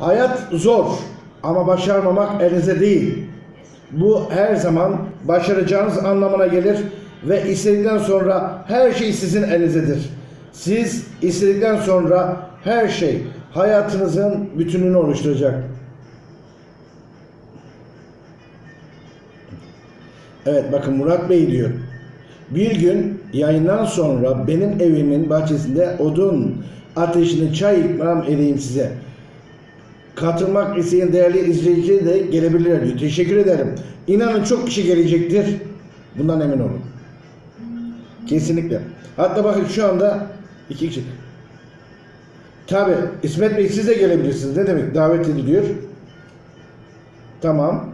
Hayat zor ama başarmamak elinize değil. Bu her zaman başaracağınız anlamına gelir ve istedikten sonra her şey sizin elinizdedir. Siz istedikten sonra her şey hayatınızın bütününü oluşturacak. Evet bakın Murat Bey diyor. Bir gün yayından sonra benim evimin bahçesinde odun ateşini çay ikram edeyim size. Katılmak isteyen değerli izleyiciler de gelebilirler. Teşekkür ederim. İnanın çok kişi gelecektir. Bundan emin olun. Kesinlikle. Hatta bakın şu anda iki kişi. Tabi İsmet Bey siz de gelebilirsiniz. Ne demek? Davet ediliyor. Tamam.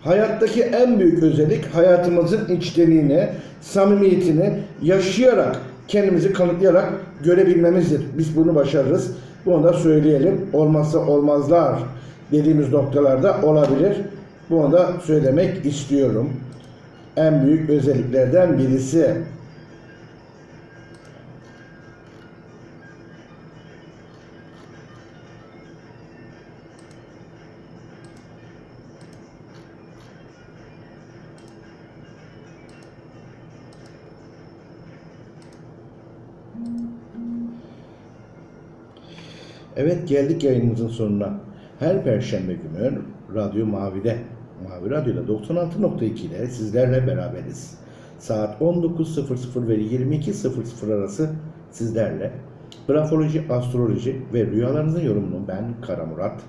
Hayattaki en büyük özellik hayatımızın içtenliğini, samimiyetini yaşayarak, kendimizi kanıtlayarak görebilmemizdir. Biz bunu başarırız. Bunu da söyleyelim. Olmazsa olmazlar dediğimiz noktalarda olabilir. Bunu da söylemek istiyorum. En büyük özelliklerden birisi. Evet geldik yayınımızın sonuna. Her perşembe günü Radyo Mavi'de, Mavi Radyo'da 96.2 ile sizlerle beraberiz. Saat 19.00 ve 22.00 arası sizlerle grafoloji, astroloji ve rüyalarınızın yorumunu ben Kara Murat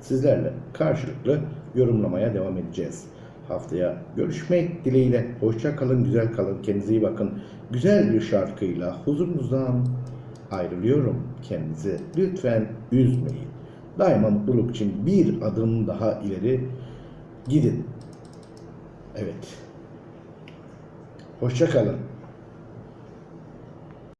sizlerle karşılıklı yorumlamaya devam edeceğiz. Haftaya görüşmek dileğiyle. Hoşça kalın, güzel kalın. Kendinize iyi bakın. Güzel bir şarkıyla huzurunuzdan ayrılıyorum. Kendinizi lütfen üzmeyin. Daima mutluluk için bir adım daha ileri gidin. Evet. Hoşça kalın.